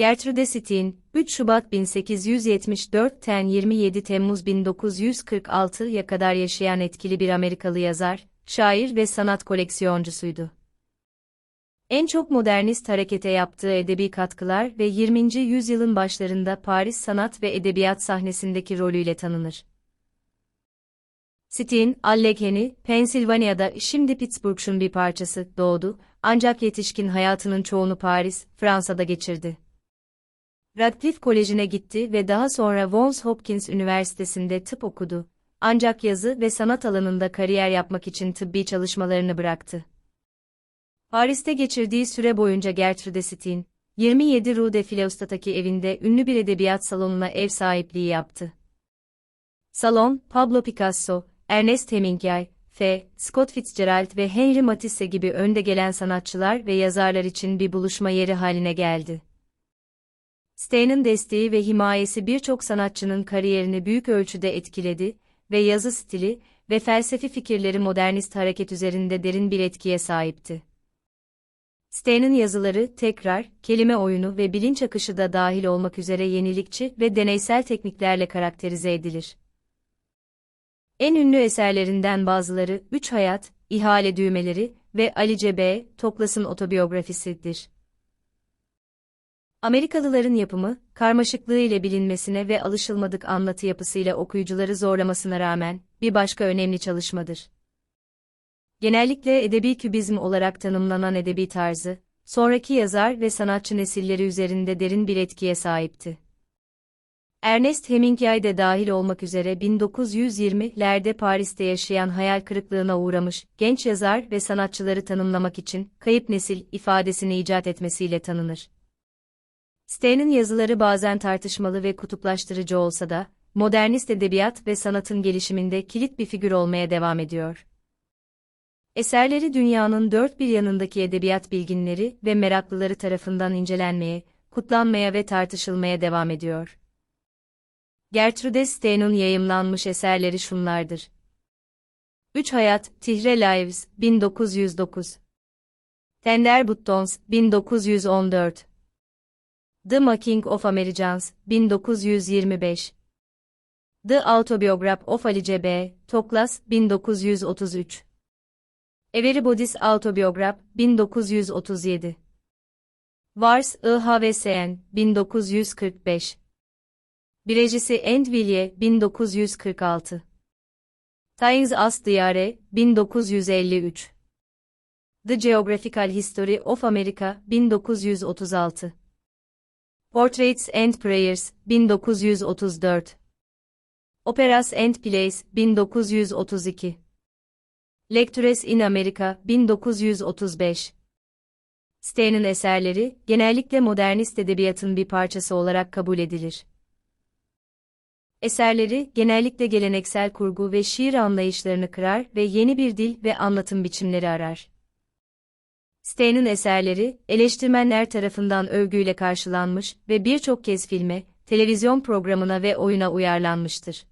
Gertrude Stein, 3 Şubat 1874'ten 27 Temmuz 1946'ya kadar yaşayan etkili bir Amerikalı yazar, şair ve sanat koleksiyoncusuydu. En çok modernist harekete yaptığı edebi katkılar ve 20. yüzyılın başlarında Paris sanat ve edebiyat sahnesindeki rolüyle tanınır. Stein, Allegheny, Pensilvanya'da şimdi Pittsburgh'un bir parçası doğdu, ancak yetişkin hayatının çoğunu Paris, Fransa'da geçirdi. Radcliffe Koleji'ne gitti ve daha sonra Johns Hopkins Üniversitesi'nde tıp okudu. Ancak yazı ve sanat alanında kariyer yapmak için tıbbi çalışmalarını bıraktı. Paris'te geçirdiği süre boyunca Gertrude Stein, 27 Rue de Fleurstat'taki evinde ünlü bir edebiyat salonuna ev sahipliği yaptı. Salon, Pablo Picasso, Ernest Hemingway, F. Scott Fitzgerald ve Henry Matisse gibi önde gelen sanatçılar ve yazarlar için bir buluşma yeri haline geldi. Stein'in desteği ve himayesi birçok sanatçının kariyerini büyük ölçüde etkiledi ve yazı stili ve felsefi fikirleri modernist hareket üzerinde derin bir etkiye sahipti. Stein'in yazıları tekrar, kelime oyunu ve bilinç akışı da dahil olmak üzere yenilikçi ve deneysel tekniklerle karakterize edilir. En ünlü eserlerinden bazıları Üç Hayat, İhale Düğmeleri ve Ali C.B. Toklas'ın otobiyografisidir. Amerikalıların yapımı, karmaşıklığı ile bilinmesine ve alışılmadık anlatı yapısıyla okuyucuları zorlamasına rağmen, bir başka önemli çalışmadır. Genellikle edebi kübizm olarak tanımlanan edebi tarzı, sonraki yazar ve sanatçı nesilleri üzerinde derin bir etkiye sahipti. Ernest Hemingway de dahil olmak üzere 1920'lerde Paris'te yaşayan hayal kırıklığına uğramış genç yazar ve sanatçıları tanımlamak için kayıp nesil ifadesini icat etmesiyle tanınır. Stein'in yazıları bazen tartışmalı ve kutuplaştırıcı olsa da, modernist edebiyat ve sanatın gelişiminde kilit bir figür olmaya devam ediyor. Eserleri dünyanın dört bir yanındaki edebiyat bilginleri ve meraklıları tarafından incelenmeye, kutlanmaya ve tartışılmaya devam ediyor. Gertrude Stein'in yayımlanmış eserleri şunlardır. Üç Hayat, Tihre Lives, 1909. Tender Buttons, 1914. The Making of Americans, 1925. The Autobiography of Ali C.B. Toklas, 1933. Everybody's Autobiography, 1937. Wars, IHVSN, 1945. Birecisi Endvilliers, 1946. Times As Diyare, 1953. The Geographical History of America, 1936. Portraits and Prayers, 1934. Operas and Plays, 1932. Lectures in America, 1935. Stein'in eserleri, genellikle modernist edebiyatın bir parçası olarak kabul edilir. Eserleri, genellikle geleneksel kurgu ve şiir anlayışlarını kırar ve yeni bir dil ve anlatım biçimleri arar. Stein'in eserleri, eleştirmenler tarafından övgüyle karşılanmış ve birçok kez filme, televizyon programına ve oyuna uyarlanmıştır.